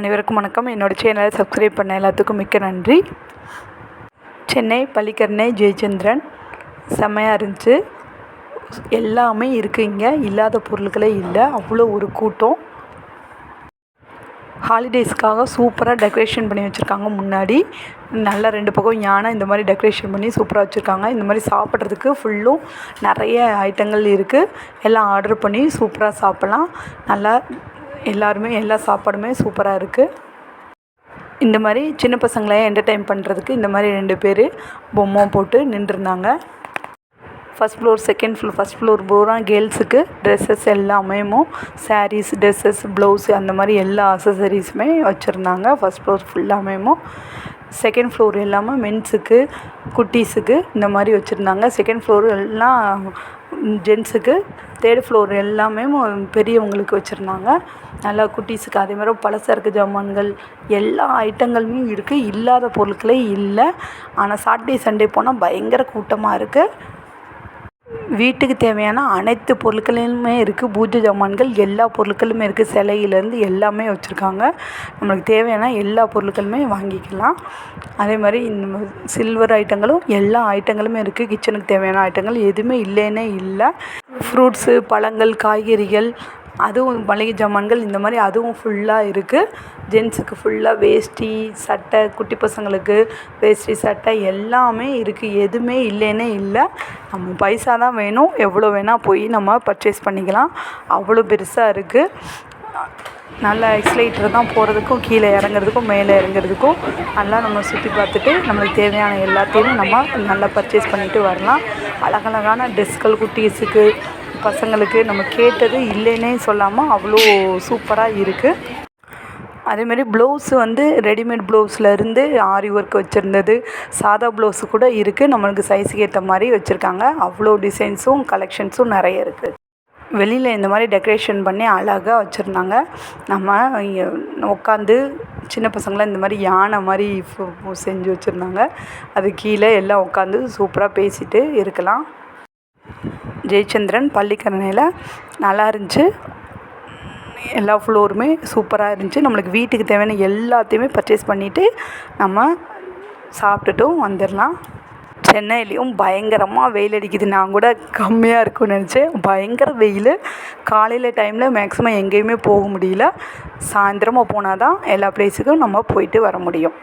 அனைவருக்கும் வணக்கம். என்னோடய சேனலை சப்ஸ்கிரைப் பண்ண எல்லாத்துக்கும் மிக்க நன்றி. சென்னை பள்ளிக்கரணை ஜெயச்சந்திரன். செம்மையாக இருந்துச்சு. எல்லாமே இருக்குது இங்கே. இல்லாத பொருட்களே இல்லை. அவ்வளோ ஒரு கூட்டம். ஹாலிடேஸ்க்காக சூப்பராக டெக்கரேஷன் பண்ணி வச்சுருக்காங்க முன்னாடி. நல்லா ரெண்டு பக்கம் யானை இந்த மாதிரி டெக்கரேஷன் பண்ணி சூப்பராக வச்சுருக்காங்க. இந்த மாதிரி சாப்பிட்றதுக்கு ஃபுல்லும் நிறைய ஐட்டங்கள் இருக்குது எல்லாம் ஆர்டர் பண்ணி சூப்பராக சாப்பிட்லாம். நல்லா எல்லாருமே எல்லா சாப்பாடுமே சூப்பராக இருக்குது இந்த மாதிரி சின்ன பசங்களை என்டர்டைன் பண்ணுறதுக்கு இந்த மாதிரி ரெண்டு பேர் பொம்மை போட்டு நின்றுருந்தாங்க. First floor second floor first floor பூரா கேர்ள்ஸுக்கு ட்ரெஸ்ஸஸ் எல்லாமே சாரீஸ் ட்ரெஸ்ஸஸ் ப்ளவுஸு அந்த மாதிரி எல்லா அசசரிஸுமே வச்சுருந்தாங்க. ஃபஸ்ட் ஃப்ளோர் ஃபுல்லாமே செகண்ட் ஃப்ளோர் இல்லாமல் மென்ஸுக்கு குட்டீஸுக்கு இந்த மாதிரி வச்சுருந்தாங்க. செகண்ட் ஃப்ளோர் எல்லாம் ஜென்ஸுக்கு தேர்ட் ஃப்ளோர் எல்லாமே பெரியவங்களுக்கு வச்சுருந்தாங்க. நல்லா குட்டீஸுக்கு அதே மாதிரி பலசரக்கு ஜாமான்கள் எல்லா ஐட்டங்களுமே இருக்குது இல்லாத பொருட்களே இல்லை. ஆனால் சாட்டர்டே சண்டே போனால் பயங்கர கூட்டமாக இருக்குது வீட்டுக்கு தேவையான அனைத்து பொருட்களுமே இருக்குது பூஜை ஜாமான்கள் எல்லா பொருட்களுமே இருக்குது சிலையிலேருந்து எல்லாமே வச்சுருக்காங்க. நம்மளுக்கு தேவையான எல்லா பொருட்களுமே வாங்கிக்கலாம். அதே மாதிரி இந்த சில்வர் ஐட்டங்களும் எல்லா ஐட்டங்களுமே இருக்குது கிச்சனுக்கு தேவையான ஐட்டங்கள் எதுவுமே இல்லைன்னே இல்லை. ஃப்ரூட்ஸு பழங்கள் காய்கறிகள் அதுவும் மளிகை ஜாமான்கள் இந்த மாதிரி அதுவும் ஃபுல்லாக இருக்குது ஜென்ஸுக்கு ஃபுல்லாக வேஷ்டி சட்டை குட்டி பசங்களுக்கு வேஷ்டி சட்டை எல்லாமே இருக்குது எதுவுமே இல்லைன்னே இல்லை. நம்ம பைசா தான் வேணும். எவ்வளோ வேணால் போய் நம்ம பர்ச்சேஸ் பண்ணிக்கலாம். அவ்வளோ பெருசாக இருக்குது நல்லா எக்ஸ்லேட்டர் தான் போகிறதுக்கும் கீழே இறங்குறதுக்கும் மேலே இறங்குறதுக்கும். நல்லா நம்ம சுற்றி பார்த்துட்டு நம்மளுக்கு தேவையான எல்லாத்தையும் நம்ம நல்லா பர்ச்சேஸ் பண்ணிவிட்டு வரலாம். அழகழகான ட்ரெஸ்கள் குட்டீஸுக்கு பசங்களுக்கு நம்ம கேட்டது இல்லைன்னே சொல்லாமல் அவ்வளோ சூப்பராக இருக்குது அதேமாரி ப்ளவுஸு வந்து ரெடிமேட் ப்ளவுஸ்லேருந்து ஆரி ஒர்க் வச்சுருந்தது. சாதா ப்ளவுஸு கூட இருக்குது நம்மளுக்கு சைஸுக்கு ஏற்ற மாதிரி வச்சுருக்காங்க. அவ்வளோ டிசைன்ஸும் கலெக்ஷன்ஸும் நிறைய இருக்குது வெளியில் இந்த மாதிரி டெக்கரேஷன் பண்ணி அழகாக வச்சுருந்தாங்க. நம்ம உட்காந்து சின்ன பசங்களாம் இந்த மாதிரி யானை மாதிரி செஞ்சு வச்சுருந்தாங்க. அது கீழே எல்லாம் உட்காந்து சூப்பராக பேசிட்டு இருக்கலாம். ஜெயச்சந்திரன் பள்ளிக்கரணையில் நல்லா இருந்துச்சு. எல்லா ஃப்ளோருமே சூப்பராக இருந்துச்சு. நம்மளுக்கு வீட்டுக்கு தேவையான எல்லாத்தையுமே பர்ச்சேஸ் பண்ணிவிட்டு நம்ம சாப்பிட்டுட்டும் வந்துடலாம். சென்னையிலையும் பயங்கரமாக வெயில் அடிக்குது. நான் கூட கம்மியாக இருக்கும்னு நினச்சேன். பயங்கர வெயில். காலையில் டைமில் மேக்ஸிமம் எங்கேயுமே போக முடியல. சாயந்தரமாக போனால் தான் எல்லா ப்ளேஸுக்கும் நம்ம போயிட்டு வர முடியும்.